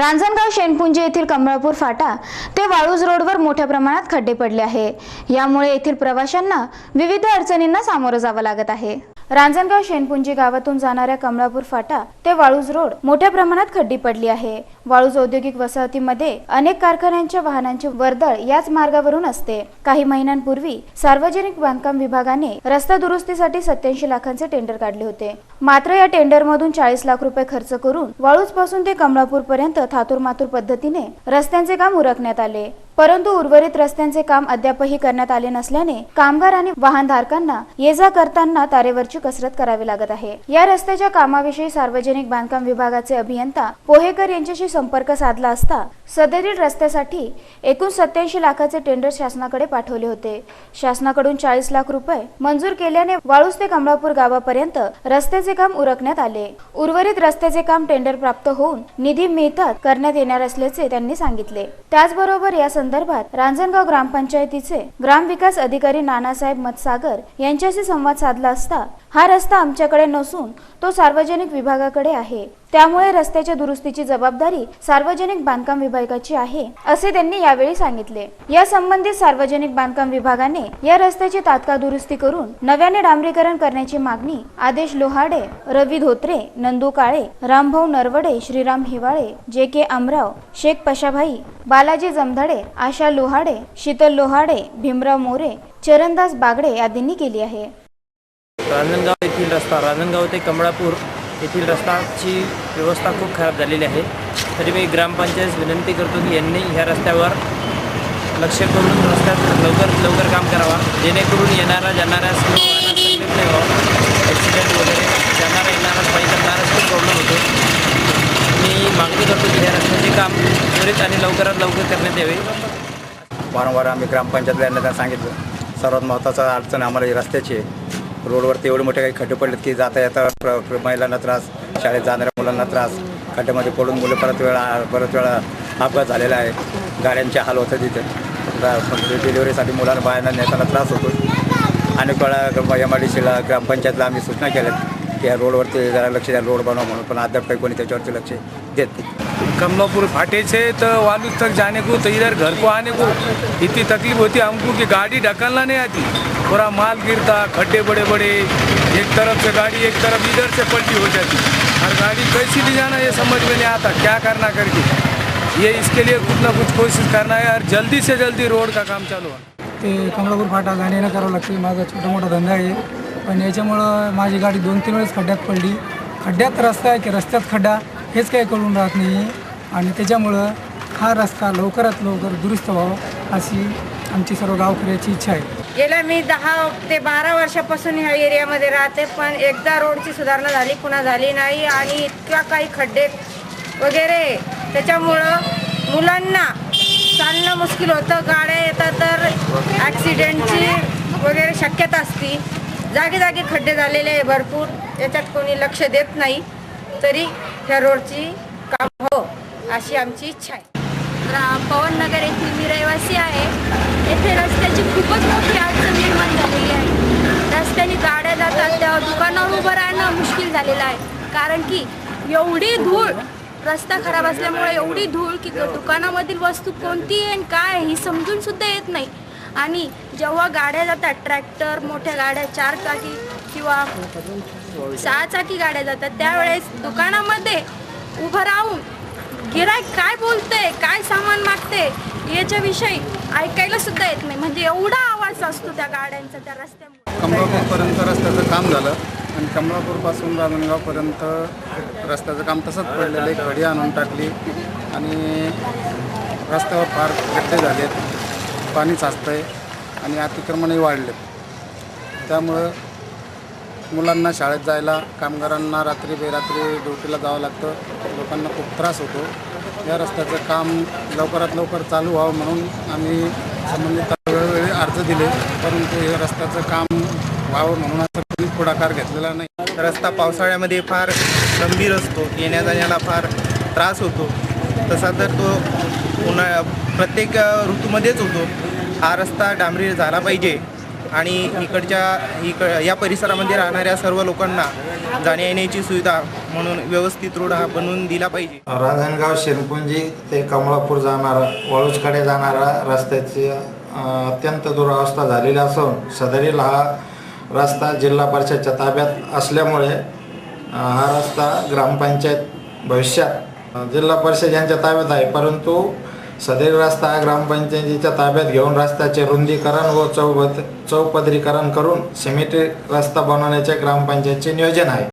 रांजणगाव शेणपुंजी येथील कमळापूर फाटा ते वाळूज रोडवर मोठ्या प्रमाणात खड्डे पडले आहे. यामुळे येथील प्रवाशांना विविध अडचणींना सामोरं जावं लागत आहे. रांजणगाव शेणपुंजी गावातून जाणाऱ्या कमळापूर फाटा ते वाळूज रोड मोठ्या प्रमाणात खड्डी पडली आहे. वाळूज औद्योगिक वसाहतीमध्ये अनेक कारखान्यांच्या वाहनांची वर्दळ याच मार्गावरून असते. काही महिन्यांपूर्वी सार्वजनिक बांधकाम विभागाने रस्ता दुरुस्तीसाठी सत्याऐंशी लाखांचे टेंडर काढले होते. मात्र या टेंडरमधून चाळीस लाख रुपये खर्च करून वाळूजपासून ते कमळापूर पर्यंत थातूर मातूर पद्धतीने रस्त्यांचे काम उरकण्यात आले. परंतु उर्वरित रस्त्यांचे काम अद्यापही करण्यात आले नसल्याने कामगार आणि वाहनधारकांना ये जा करताना तारेवरची कसरत करावी लागत आहे. या रस्त्याच्या कामाविषयी सार्वजनिक बांधकाम विभागाचे अभियंता पोहेकर यांच्याशी संपर्क साधला असता सदरील रस्त्यासाठी एकूण सत्याऐंशी लाखाचे टेंडर शासनाकडे पाठवले होते. शासनाकडून चाळीस लाख रुपये मंजूर केल्याने वाळूस ते कमळापूर गावापर्यंत रस्त्याचे काम उरकण्यात आले. उर्वरित रस्त्याचे काम टेंडर प्राप्त होऊन निधी मिळतात करण्यात येणार असल्याचे त्यांनी सांगितले. त्याचबरोबर या संदर्भात रांजणगाव ग्रामपंचायतीचे ग्रामविकास अधिकारी नानासाहेब मतसागर यांच्याशी संवाद साधला असता हा रस्ता आमच्याकडे नसून तो सार्वजनिक विभागाकडे आहे. त्यामुळे रस्त्याच्या दुरुस्तीची जबाबदारी सार्वजनिक बांधकाम विभाग वर्गाची आहे असे त्यांनी यावेळी सांगितले. या संबंधित सार्वजनिक बांधकाम विभागाने या रस्त्याची तात्काळ दुरुस्ती करून नव्याने डांबरीकरण करण्याची मागणी आदेश लोहाडे रवी धोत्रे नंदू काळे रामभाऊ नरवडे श्रीराम हिवाळे जे के आमराव शेख पशाभाई बालाजी जमधाडे आशा लोहाडे शीतल लोहाडे भीमराव मोरे चरणदास बागडे आदींनी केली आहे. रांजणगाव येथील रस्ता रांजणगाव ते कमळापूर येथील रस्ताची व्यवस्था खूप खराब झालेली आहे. तरी मी ग्रामपंचायत विनंती करतो की यांनी ह्या रस्त्यावर लक्ष करून रस्त्यात लवकर लवकर काम करावा. जेणेकरून येणारा जाणाऱ्या सर्व वाहनांना तकलीफ नाही व्हावं. ॲक्सिडेंट वगैरे जाणारा येणारा पायी करणाराच खूप प्रॉब्लेम होतो. मी मागणी करतो की ह्या रस्त्याचे काम त्वरित आणि लवकरात लवकर करण्यात यावे. वारंवार आम्ही ग्रामपंचायतला यांना त्यांना सांगितलं. सर्वात महत्त्वाचा अडचण आम्हाला ही रस्त्याची आहे. रोडवरती एवढे मोठे काही खड्डे पडलेत की जाता येता प्र- महिलांना त्रास शाळेत जाणाऱ्या मुलांना त्रास. खड्ड्यामध्ये पडून मुलं परत वेळा परत वेळा अपघात झालेला आहे. गाड्यांचे हाल होतं तिथे. डिलिव्हरीसाठी म्हणजे मुलांना बायांना नेताना त्रास होतो अनेक वेळा एम आय डी सीला ग्रामपंचायतला आम्ही सूचना केल्यात की या रोडवरती जरा लक्ष द्या रोड बनवा म्हणून. पण अद्याप काही कोणी त्याच्यावरती लक्ष देत नाही. कमलापुर फाटे से तो वालू तक जाने को तो इधर घर को आने को. इतनी तकलीफ होती हमको कि गाड़ी ढकलना नहीं आती. पूरा माल गिरता खड्डे बड़े बड़े एक तरफ से गाड़ी एक तरफ इधर से पलटी हो जाती. और गाड़ी कैसी ले जाना ये समझ में नहीं आता। क्या करना करके? ये इसके लिए कुछ ना कुछ कोशिश करना है और जल्दी से जल्दी रोड का काम चालू है ते कमलापूर फाटा जाणे करावं लागते माझा छोटा मोठा धंदा आहे. पण याच्यामुळं माझी गाडी दोन तीन वेळेस खड्ड्यात पडली. खड्ड्यात रस्ता आहे की रस्त्यात खड्डा हेच काही कळून राहत नाही आणि त्याच्यामुळं हा रस्ता लवकरात लवकर दुरुस्त व्हावा अशी आमची सर्व गावकऱ्याची इच्छा आहे. गेल्या मी दहा ते बारा वर्षापासून ह्या एरियामध्ये राहते पण एकदा रोडची सुधारणा झाली पुन्हा झाली नाही आणि इतक्या काही खड्डे वगैरे. त्याच्यामुळं मुलांना चालणं मुश्किल होतं गाड्या येतात तर ॲक्सिडेंटची वगैरे शक्यता असती. जागी जागी खड्डे झालेले आहे भरपूर याच्यात कोणी लक्ष देत नाही. तरी ह्या रोडची काम हो अशी आमची इच्छा आहे. पवननगर येथील मी रहिवासी आहे. इथे रस्त्याची खूपच मोठी अडचण निर्माण झालेली आहे. रस्त्याने गाड्या जातात तेव्हा दुकानावर उभं राहणं मुश्किल झालेलं आहे. कारण की एवढी धूळ रस्ता खराब असल्यामुळे एवढी धूळ की दुकानामधील वस्तू कोणती आहे आणि काय ही समजून सुद्धा येत नाही. आणि जेव्हा गाड्या जातात ट्रॅक्टर मोठ्या गाड्या चार चाकी किंवा सहा चाकी गाड्या जातात त्यावेळेस दुकानामध्ये उभं राहून गिराय काय बोलते काय सामान मागते याच्याविषयी ऐकायला सुद्धा येत नाही. म्हणजे एवढा आवाज असतो त्या गाड्यांचा त्या रस्त्यामुळे. कमलापूरपर्यंत रस्त्याचं काम झालं. आणि कमलापूरपासून राजनगावपर्यंत रस्त्याचं काम तसंच पडलेलं आहे. खडी आणून टाकली. आणि रस्त्यावर फार खड्डे झालेत. पाणी साचतं आहे आणि अतिक्रमणही वाढलेत. त्यामुळं मुलांना शाळेत जायला कामगारांना रात्री बेरात्री ड्युटीला जावं लागतं. लोकांना खूप त्रास होतो. या रस्त्याचं काम लवकरात लवकर चालू व्हावं म्हणून आम्ही संबंधित वेळोवेळी अर्ज दिले. परंतु हे रस्त्याचं काम व्हावं म्हणून असं कोणी पुढाकार घेतलेला नाही. रस्ता पावसाळ्यामध्ये फार गंभीर असतो. येण्या जाण्याला फार त्रास होतो. तसा तर तो उन्हाळ्या प्रत्येक ऋतूमध्येच होतो. हा रस्ता डांबरी झाला पाहिजे. आणि इकडच्या इक या परिसरामध्ये राहणाऱ्या सर्व लोकांना जाण्या येण्याची सुविधा म्हणून व्यवस्थित रोड हा बनवून दिला पाहिजे. रांजणगाव शिरपुंजी ते कमळापूर जाणारा वाळूजकडे जाणारा रस्त्याची अत्यंत दुरावस्था झालेली असून सदरील हा रस्ता जिल्हा परिषदच्या ताब्यात असल्यामुळे हा रस्ता ग्रामपंचायत भविष्यात जिल्हा परिषद यांच्या ताब्यात आहे. परंतु सदैव रस्ता ग्रामपंचायतीच्या ताब्यात घेऊन रस्त्याचे रुंदीकरण व चौपद चौपदरीकरण करून सिमेंट रस्ता बनवण्याचे ग्रामपंचायतीचे नियोजन आहे.